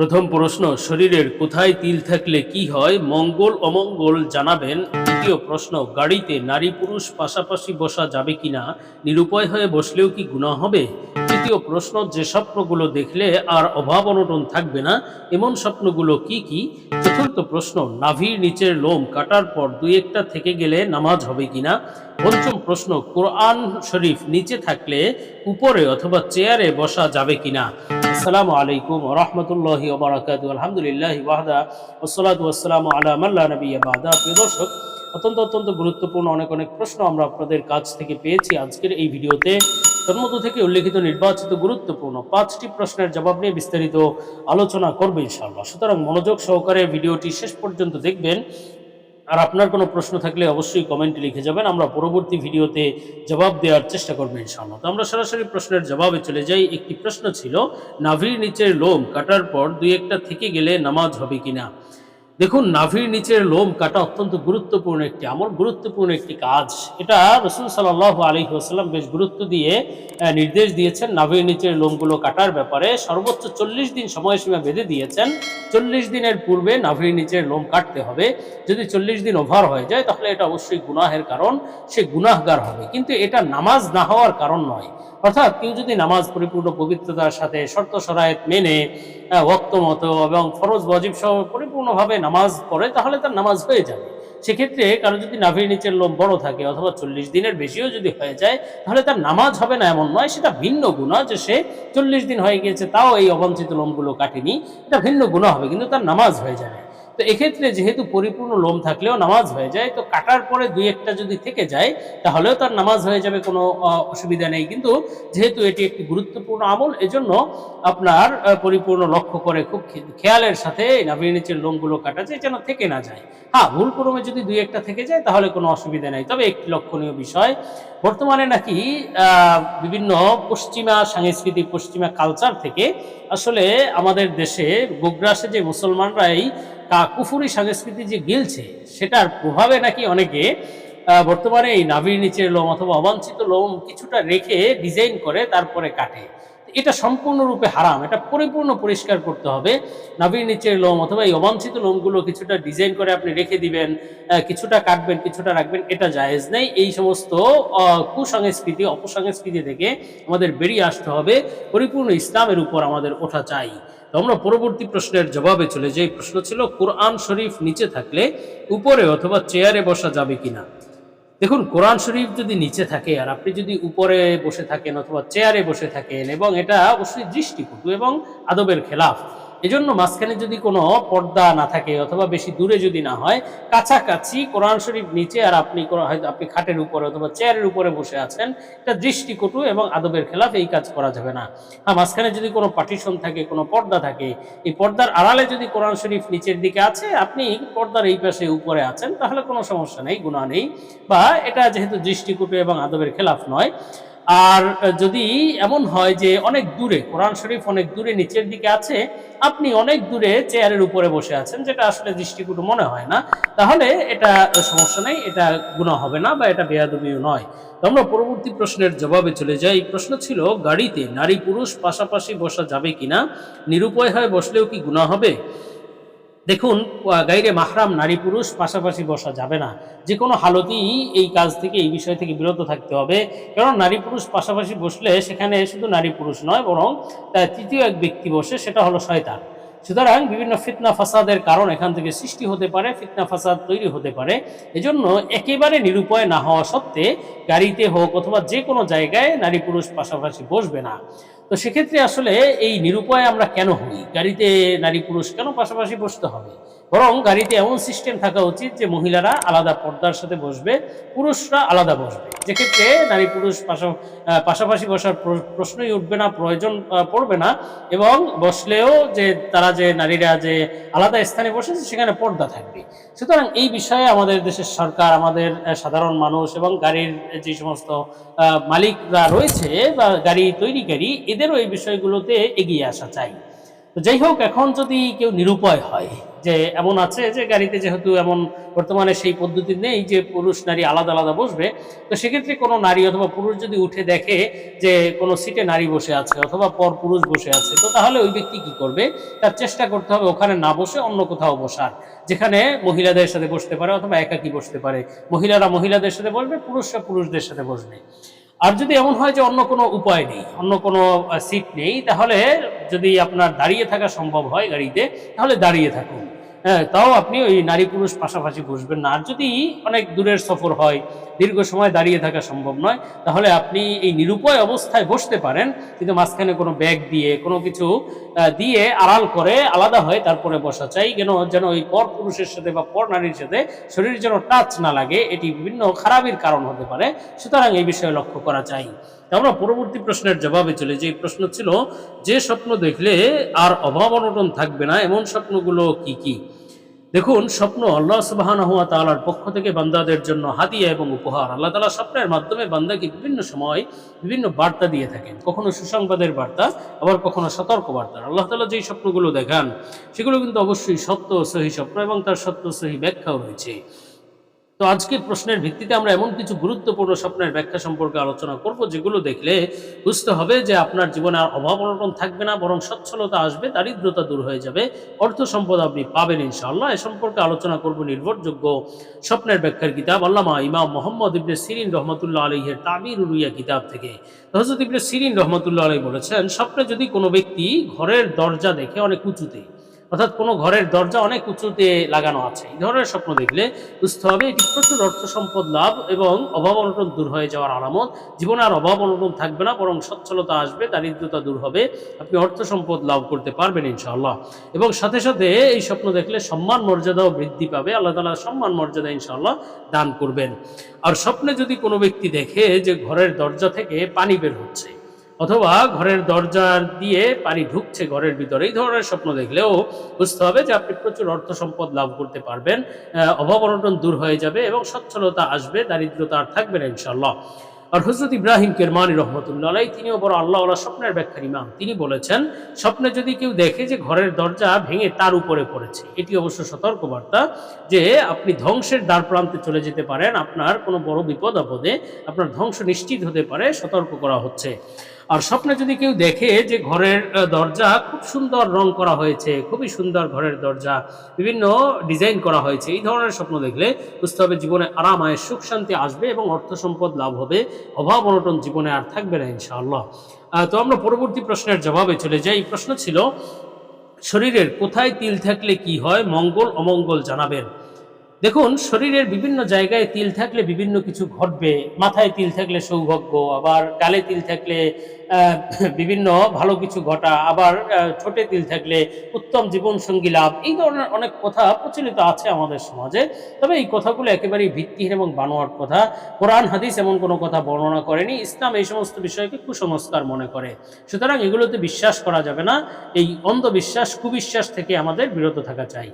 প্রথম প্রশ্ন, শরীরের কোথায় তিল থাকলে কি হয়? মঙ্গল, অমঙ্গল জানাবেন। দ্বিতীয় প্রশ্ন, গাড়িতে নারী পুরুষ পাশাপাশি বসা যাবে কিনা? নিরুপায় হয়ে বসলেও কি গুণা হবে? তৃতীয় প্রশ্ন, যে স্বপ্নগুলো দেখলে আর অভাব অনটন থাকবে না, এমন স্বপ্নগুলো কি কি? চতুর্থ প্রশ্ন, নাভির নিচের লোম কাটার পর দুই একটা থেকে গেলে নামাজ হবে কিনা? পঞ্চম প্রশ্ন, কোরআন শরীফ নিচে থাকলে উপরে অথবা চেয়ারে বসা যাবে কিনা? আসসালামু আলাইকুম ওবরাকাতু আলহামদুলিল্লাহ ওয়াহদা ওসলাতু নবী প্রিয় দর্শক, অত্যন্ত অত্যন্ত গুরুত্বপূর্ণ অনেক অনেক প্রশ্ন আমরা আপনাদের কাছ থেকে পেয়েছি আজকের এই ভিডিওতে। তার মধ্য থেকে উল্লেখিত নির্বাচিত গুরুত্বপূর্ণ পাঁচটি প্রশ্নের জবাব নিয়ে বিস্তারিত আলোচনা করবে সুতরাং মনোযোগ সহকারে ভিডিওটি শেষ পর্যন্ত দেখবেন। আর আপনার কোনো প্রশ্ন থাকলে অবশ্যই কমেন্টে লিখে যাবেন, আমরা পরবর্তী ভিডিওতে জবাব দেওয়ার চেষ্টা করব ইনশাল্লাহ তো আমরা সরাসরি প্রশ্নের জবাবে চলে যাই। একটি প্রশ্ন ছিল, নাভির নিচের লোম কাটার পর দুই একটা থেকে গেলে নামাজ হবে কিনা? দেখুন, নাভির নিচের লোম কাটা অত্যন্ত গুরুত্বপূর্ণ একটি আমল, গুরুত্বপূর্ণ একটি কাজ। এটা রসুল সাল্লাহ আলী আসাল্লাম বেশ গুরুত্ব দিয়ে নির্দেশ দিয়েছেন নাভির নিচের লোমগুলো কাটার ব্যাপারে। সর্বোচ্চ চল্লিশ দিন সময়সীমা বেঁধে দিয়েছেন। চল্লিশ দিনের পূর্বে নাভির নিচের লোম কাটতে হবে। যদি চল্লিশ দিন ওভার হয়ে যায়, তাহলে এটা অবশ্যই গুনাহের কারণ। সে গুনাহগার হবে। কিন্তু এটা নামাজ না হওয়ার কারণ নয়। অর্থাৎ কেউ যদি নামাজ পরিপূর্ণ পবিত্রতার সাথে শর্ত সরায়ত মেনে ওয়াক্ত মতো এবং ফরজ ওয়াজিব সহ পরিপূর্ণভাবে নামাজ পড়ে, তাহলে তার নামাজ হয়ে যাবে। সেক্ষেত্রে কারও যদি নাভির নিচের লোম বড় থাকে অথবা চল্লিশ দিনের বেশিও যদি হয়ে যায়, তাহলে তার নামাজ হবে না এমন নয়, সেটা ভিন্ন গুণা যে সে চল্লিশ দিন হয়ে গিয়েছে, তাও এই অবাঞ্ছিত লোমগুলো কাটেনি, এটা ভিন্ন গুণা হবে, কিন্তু তার নামাজ হয়ে যাবে। তো এক্ষেত্রে যেহেতু পরিপূর্ণ লোম থাকলেও নামাজ হয়ে যায়, তো কাটার পরে দুই একটা যদি থেকে যায়, তাহলেও তার নামাজ হয়ে যাবে, কোনো অসুবিধা নেই। কিন্তু যেহেতু এটি একটি গুরুত্বপূর্ণ আমল, এজন্য আপনার পরিপূর্ণ লক্ষ্য করে খুব খেয়ালের সাথে নাভির নিচের লোমগুলো কাটা যায়, যেন থেকে না যায়। হ্যাঁ ভুল ক্রমে যদি দুই একটা থেকে যায়, তাহলে কোনো অসুবিধা নেই। তবে একটি লক্ষণীয় বিষয়, বর্তমানে নাকি বিভিন্ন পশ্চিমা সাংস্কৃতিক, পশ্চিমা কালচার থেকে আসলে আমাদের দেশে, গোগ্রাসে যে মুসলমানরা কা- কুফুরি সংস্কৃতি যে গিলছে, সেটার প্রভাবে নাকি অনেকে বর্তমানে এই নাভির নিচের লোম অথবা অবাঞ্ছিত লোম কিছুটা রেখে ডিজাইন করে তারপরে কাটে। এটা সম্পূর্ণরূপে হারাম, এটা পরিপূর্ণ পরিষ্কার করতে হবে। নাভির নিচের লোম অথবা এই অবাঞ্ছিত লোমগুলো কিছুটা ডিজাইন করে আপনি রেখে দিবেন কিছুটা কাটবেন, কিছুটা রাখবেন, এটা জায়েজ নেই। এই সমস্ত কুসংস্কৃতি, অপসংস্কৃতি থেকে আমাদের বেরিয়ে আসতে হবে। পরিপূর্ণ ইসলামের উপর আমাদের ওঠা চাই। তো আমরা পরবর্তী প্রশ্নের জবাবে চলে যাই। প্রশ্ন ছিল, কোরআন শরীফ নিচে থাকলে উপরে অথবা চেয়ারে বসা যাবে কিনা? দেখুন, কোরআন শরীফ যদি নিচে থাকে আর আপনি যদি উপরে বসে থাকেন অথবা চেয়ারে বসে থাকেন, এবং এটা অবশ্যই দৃষ্টিকটু এবং আদবের খেলাফ। এজন্য মাঝখানে যদি কোনো পর্দা না থাকে অথবা বেশি দূরে যদি না হয়, কাছাকাছি কোরআন শরীফ নিচে আর আপনি হয়তো আপনি খাটের উপরে অথবা চেয়ারের উপরে বসে আছেন, এটা দৃষ্টিকটু এবং আদবের খেলাফ এই কাজ করা যাবে না। হ্যাঁ মাঝখানে যদি কোনো পার্টিশন থাকে, কোনো পর্দা থাকে, এই পর্দার আড়ালে যদি কোরআন শরীফ নিচের দিকে আছে, আপনি পর্দার এই পাশে উপরে আছেন, তাহলে কোনো সমস্যা নেই গুণা নেই। বা এটা যেহেতু দৃষ্টিকূটে এবং আদবের খেলাফ নয় আর যদি এমন হয় যে অনেক দূরে, কোরআন শরীফ অনেক দূরে নিচের দিকে আছে, আপনি অনেক দূরে চেয়ারের উপরে বসে আছেন, যেটা আসলে দৃষ্টিকূট মনে হয় না, তাহলে এটা সমস্যা নেই, এটা গুণা হবে না বা এটা বেয়াদবিও নয়। তো আমরা পরবর্তী প্রশ্নের জবাবে চলে যাই। প্রশ্ন ছিল, গাড়িতে নারী পুরুষ পাশাপাশি বসা যাবে কিনা? নিরুপায় হয়ে বসলেও কি গুণা হবে? দেখুন গাইরে মাহরাম নারী পুরুষ পাশাপাশি বসা যাবে না। যে কোনো হালতেই এই কাজ থেকে, এই বিষয় থেকে বিরত থাকতে হবে। কারণ নারী পুরুষ পাশাপাশি বসলে সেখানে শুধু নারী পুরুষ নয়, বরং তৃতীয় এক ব্যক্তি বসে সেটা হলো শয়তান। সুতরাং বিভিন্ন ফিতনা ফাসাদের কারণ এখান থেকে সৃষ্টি হতে পারে, ফিতনা ফাসাদ তৈরি হতে পারে। এজন্য একেবারে নিরুপায় না হওয়া সত্ত্বে গাড়িতে হোক অথবা যে কোনো জায়গায় নারী পুরুষ পাশাপাশি বসবে না। তো সেক্ষেত্রে আসলে এই নিরুপায় আমরা কেন হই? গাড়িতে নারী পুরুষ কেন পাশাপাশি বসতে হবে? বরং গাড়িতে এমন সিস্টেম থাকা উচিত যে মহিলারা আলাদা পর্দার সাথে বসবে, পুরুষরা আলাদা বসবে। যেক্ষেত্রে নারী পুরুষ পাশা- পাশাপাশি বসার প্রশ্নই উঠবে না, প্রয়োজন পড়বে না এবং বসলেও যে তারা যে নারীরা যে আলাদা স্থানে বসেছে সেখানে পর্দা থাকবে। সুতরাং এই বিষয়ে আমাদের দেশের সরকার, আমাদের সাধারণ মানুষ এবং গাড়ির যে সমস্ত মালিকরা রয়েছে বা গাড়ি তৈরিকারী, এদেরও এই বিষয়গুলোতে এগিয়ে আসা চাই। তো যাই হোক, এখন যদি কেউ নিরুপায় হয়, যে এমন আছে যে গাড়িতে যেহেতু এমন বর্তমানে সেই পদ্ধতি নেই যে পুরুষ, নারী আলাদা আলাদা বসবে, তো সেক্ষেত্রে কোনো নারী অথবা পুরুষ যদি উঠে দেখে যে কোনো সিটে নারী বসে আছে অথবা পর পুরুষ বসে আছে, তো তাহলে ওই ব্যক্তি কি করবে? তার চেষ্টা করতে হবে ওখানে না বসে অন্য কোথাও বসার, যেখানে মহিলাদের সাথে বসতে পারে অথবা একাকি বসতে পারে। মহিলারা মহিলাদের সাথে বসবে, পুরুষরা পুরুষদের সাথে বসবে। আর যদি এমন হয় যে অন্য কোনো উপায় নেই, অন্য কোনো সিট নেই, তাহলে যদি আপনার দাঁড়িয়ে থাকা সম্ভব হয় গাড়িতে, তাহলে দাঁড়িয়ে থাকুন। হ্যাঁ তাও আপনি ওই নারী পুরুষ পাশাপাশি বসবেন না। আর যদি অনেক দূরের সফর হয়, দীর্ঘ সময় দাঁড়িয়ে থাকা সম্ভব নয়, তাহলে আপনি এই নিরুপায় অবস্থায় বসতে পারেন, কিন্তু মাঝখানে কোনো ব্যাগ দিয়ে, কোনো কিছু দিয়ে আড়াল করে আলাদা হয় তারপরে বসা। চাই কেন যেন ওই পর পুরুষের সাথে বা পর নারীর সাথে শরীর যেন টাচ না লাগে, এটি বিভিন্ন খারাপের কারণ হতে পারে। সুতরাং এই বিষয়ে লক্ষ্য করা চাই। আমরা পরবর্তী প্রশ্নের জবাবে চলে যে প্রশ্ন ছিল, যে স্বপ্ন দেখলে আর অভাব অনটন থাকবে না, এমন স্বপ্নগুলো কি কি? দেখুন, স্বপ্ন আল্লাহ সুবাহান হুয়া তালার পক্ষ থেকে বান্দাদের জন্য হাদিয়া এবং উপহার। আল্লাহ তালা স্বপ্নের মাধ্যমে বান্দাকে বিভিন্ন সময় বিভিন্ন বার্তা দিয়ে থাকেন। কখনো সুসংবাদের বার্তা, আবার কখনো সতর্ক বার্তা আল্লাহ তালা যেই স্বপ্নগুলো দেখান, সেগুলো কিন্তু অবশ্যই সত্য সহি স্বপ্ন এবং তার সত্য সহি ব্যাখ্যাও রয়েছে। তো আজকের প্রশ্নের ভিত্তিতে আমরা এমন কিছু গুরুত্বপূর্ণ স্বপ্নের ব্যাখ্যা সম্পর্কে আলোচনা করব যেগুলো দেখলে বুঝতে হবে যে আপনার জীবনে আর অভাব অনটন থাকবে না, বরং সচ্ছলতা আসবে, দারিদ্রতা দূর হয়ে যাবে, অর্থ সম্পদ আপনি পাবেন ইনশাআল্লাহ। এ সম্পর্কে আলোচনা করব নির্ভরযোগ্য স্বপ্নের ব্যাখ্যার কিতাব আল্লামা ইমাম মোহাম্মদ ইবনে সিরিন রহমতুল্লাহ আলহের তাবির উরুইয়া কিতাব থেকে। হজরত ইবনে সিরিন রহমতুল্লাহ আলহী বলেছেন, স্বপ্নে যদি কোনো ব্যক্তি ঘরের দরজা দেখে অনেক উঁচুতে অর্থাৎ কোনো ঘরের দরজা অনেক উঁচুতে লাগানো আছে। এই ধরনের স্বপ্ন দেখলে বুঝতে হবে এটি প্রচুর অর্থ সম্পদ লাভ এবং অভাব অনটন দূর হয়ে যাওয়ার আলামত জীবনে আর অভাব অনটন থাকবে না, বরং সচ্ছলতা আসবে, দারিদ্রতা দূর হবে, আপনি অর্থ সম্পদ লাভ করতে পারবেন ইনশাআল্লাহ। এবং সাথে সাথে এই স্বপ্ন দেখলে সম্মান মর্যাদাও বৃদ্ধি পাবে, আল্লাহ তালা সম্মান মর্যাদা ইনশাআল্লাহ দান করবেন। আর স্বপ্নে যদি কোনো ব্যক্তি দেখে যে ঘরের দরজা থেকে পানি বের হচ্ছে অথবা ঘরের দরজা দিয়ে পানি ঢুকছে ঘরের ভিতরে, এই ধরনের স্বপ্ন দেখলেও বুঝতে হবে যে আপনি প্রচুর অর্থ সম্পদ লাভ করতে পারবেন অভাব অনটন দূর হয়ে যাবে এবং সচ্ছলতা আসবে, দারিদ্রতা আর থাকবে না ইনশাল্লাহ আর হজরত ইব্রাহিম কেরমানি রহমতুল্লাহ তিনিও বড় আল্লাহ স্বপ্নের ব্যাখ্যার ইমাম। তিনি বলেছেন, স্বপ্নে যদি কেউ দেখে যে ঘরের দরজা ভেঙে তার উপরে পড়েছে, এটি অবশ্য সতর্কবার্তা যে আপনি ধ্বংসের দ্বার প্রান্তে চলে যেতে পারেন, আপনার কোনো বড় বিপদ আপদে আপনার ধ্বংস নিশ্চিত হতে পারে, সতর্ক করা হচ্ছে। আর স্বপ্নে যদি কেউ দেখে যে ঘরের দরজা খুব সুন্দর রং করা হয়েছে, খুবই সুন্দর ঘরের দরজা, বিভিন্ন ডিজাইন করা হয়েছে, এই ধরনের স্বপ্ন দেখলে বুঝতে হবে জীবনে আরাম আয়ের সুখ, শান্তি আসবে এবং অর্থ সম্পদ লাভ হবে, অভাব, অনটন জীবনে আর থাকবে না ইনশাআল্লাহ। তো আমরা পরবর্তী প্রশ্নের জবাবে চলে যাই। প্রশ্ন ছিল, শরীরের কোথায় তিল থাকলে কি হয়? মঙ্গল, অমঙ্গল জানাবেন। দেখুন, শরীরের বিভিন্ন জায়গায় তিল থাকলে বিভিন্ন কিছু ঘটবে। মাথায় তিল থাকলে সৌভাগ্য, আবার গালে তিল থাকলে বিভিন্ন ভালো কিছু ঘটা, আবার ছোটে তিল থাকলে উত্তম জীবন সঙ্গী লাভ। এই ধরনের অনেক কথা প্রচলিত আছে আমাদের সমাজে। তবে এই কথাগুলো একেবারেই ভিত্তিহীন এবং বানোয়ার কথা। কোরআন, হাদিস এমন কোনো কথা বর্ণনা করেনি। ইসলাম এই সমস্ত বিষয়কে কুসংস্কার মনে করে। সুতরাং এগুলোতে বিশ্বাস করা যাবে না। এই অন্ধবিশ্বাস, কুবিশ্বাস থেকে আমাদের বিরত থাকা চাই।